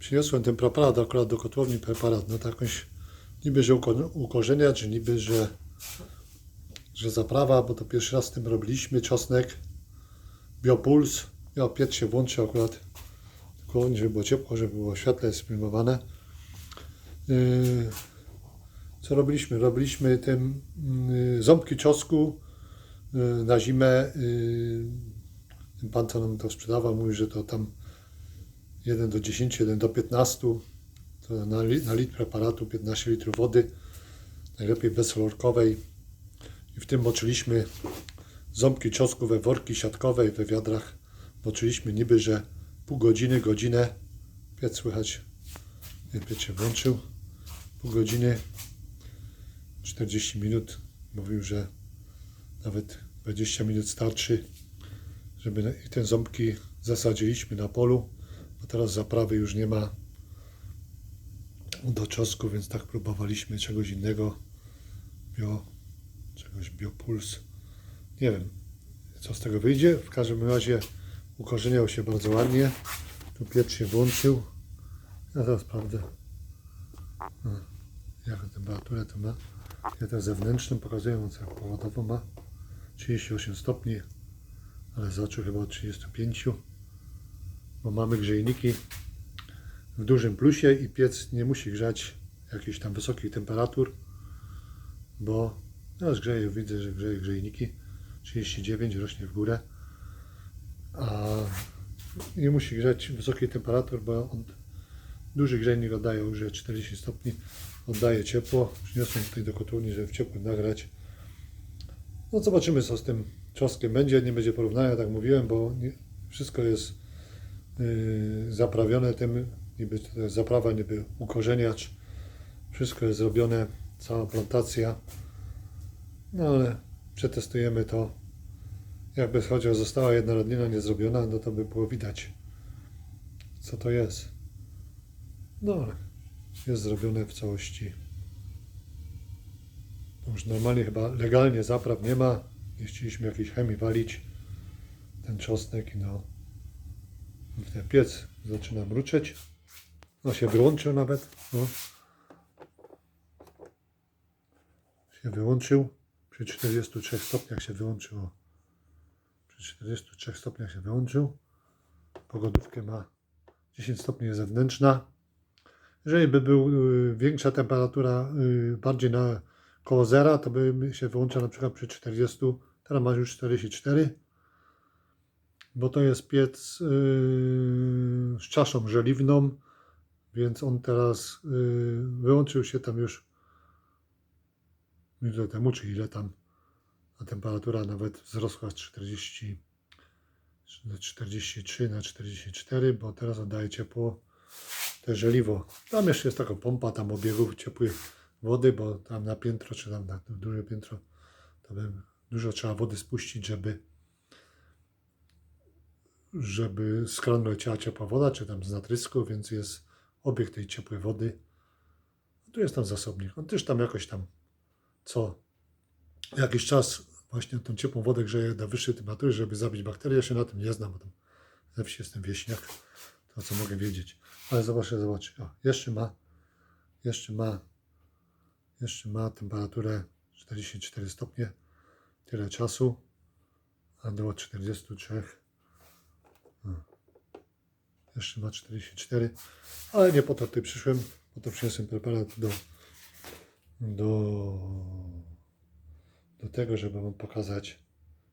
Przyniosłem ten preparat akurat do kotłowni, preparat, no to jakąś niby, że uko- ukorzenia, czy niby, że, że zaprawa, bo to pierwszy raz z tym robiliśmy, czosnek, biopuls, ja piec się włączy akurat, tylko żeby było ciepło, żeby było świetle sfilmowane. Yy, co robiliśmy? Robiliśmy tym yy, ząbki czosnku yy, na zimę. Yy, ten pan, co nam to sprzedawał, mówi, że to tam 1 do 10, 1 do 15, to na, na litr preparatu 15 litrów wody, najlepiej bezolorkowej. I w tym moczyliśmy ząbki czosnku we worki siatkowe, we wiadrach. Moczyliśmy niby, że pół godziny, godzinę. Piec słychać, nie, piec się włączył. Pół godziny, 40 minut. Mówił, że nawet 20 minut starczy, żeby i te ząbki zasadziliśmy na polu. Bo teraz zaprawy już nie ma do czosnku, więc tak próbowaliśmy czegoś innego. Bio, czegoś biopuls. Nie wiem, co z tego wyjdzie. W każdym razie ukorzeniał się bardzo ładnie. Tu piec się włączył. Ja zaraz sprawdzę. Jaką temperaturę to ma. Ja to zewnętrzną pokazuję, co powodowo ma 38 stopni, ale zaczął chyba od 35 bo mamy grzejniki w dużym plusie i piec nie musi grzać jakichś tam wysokich temperatur, bo teraz grzeje, widzę, że grzeje grzejniki 39 rośnie w górę, a nie musi grzać wysokich temperatur, bo on, duży grzejnik oddaje już 40 stopni, oddaje ciepło. Przyniosłem tutaj do kotłowni, żeby w ciepłym nagrać. No zobaczymy co z tym czosnkiem będzie, nie będzie porównania, tak mówiłem, bo nie, wszystko jest zaprawione tym, niby to jest zaprawa, niby ukorzeniacz. Wszystko jest zrobione, cała plantacja. No ale przetestujemy to. Jakby chociaż została jedna rodnina niezrobiona, no to by było widać, co to jest. No ale jest zrobione w całości. Już normalnie chyba legalnie zapraw nie ma. Nie chcieliśmy jakiejś chemii walić. Ten czosnek i no. Piec zaczyna mruczeć. No się wyłączył nawet. No. Się wyłączył. Przy 43 stopniach się wyłączyło. Przy 43 stopniach się wyłączył. Pogodówkę ma 10 stopni zewnętrzna. Jeżeli by był y, większa temperatura, y, bardziej na koło zera, to by się wyłączał na przykład przy 40. Teraz ma już 44 bo to jest piec yy, z czaszą żeliwną, więc on teraz yy, wyłączył się tam już ile temu, czy ile tam, a temperatura nawet wzrosła z 40, z 43 na 44, bo teraz oddaje ciepło te żeliwo. Tam jeszcze jest taka pompa tam obiegów ciepłej wody, bo tam na piętro, czy tam na duże piętro, to by dużo trzeba wody spuścić, żeby żeby z kranu leciała ciepła woda, czy tam z natrysku, więc jest obieg tej ciepłej wody. Tu jest tam zasobnik. On też tam jakoś tam co jakiś czas właśnie tą ciepłą wodę grzeje do wyższej temperatury, żeby zabić bakterie. Ja się na tym nie znam, bo tam ze wsi jestem wieśniak, to co mogę wiedzieć. Ale zobaczcie, zobaczcie. O, jeszcze ma, jeszcze ma, jeszcze ma temperaturę 44 stopnie. Tyle czasu. A do 43. Jeszcze ma 44, ale nie po to tutaj przyszłem, po to przyniosłem preparat do, do, do tego, żeby Wam pokazać,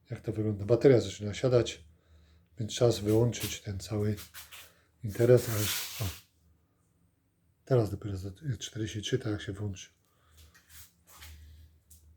jak to wygląda. Bateria zaczyna siadać, więc czas wyłączyć ten cały interes, ale o, teraz dopiero za 43, tak jak się włączy.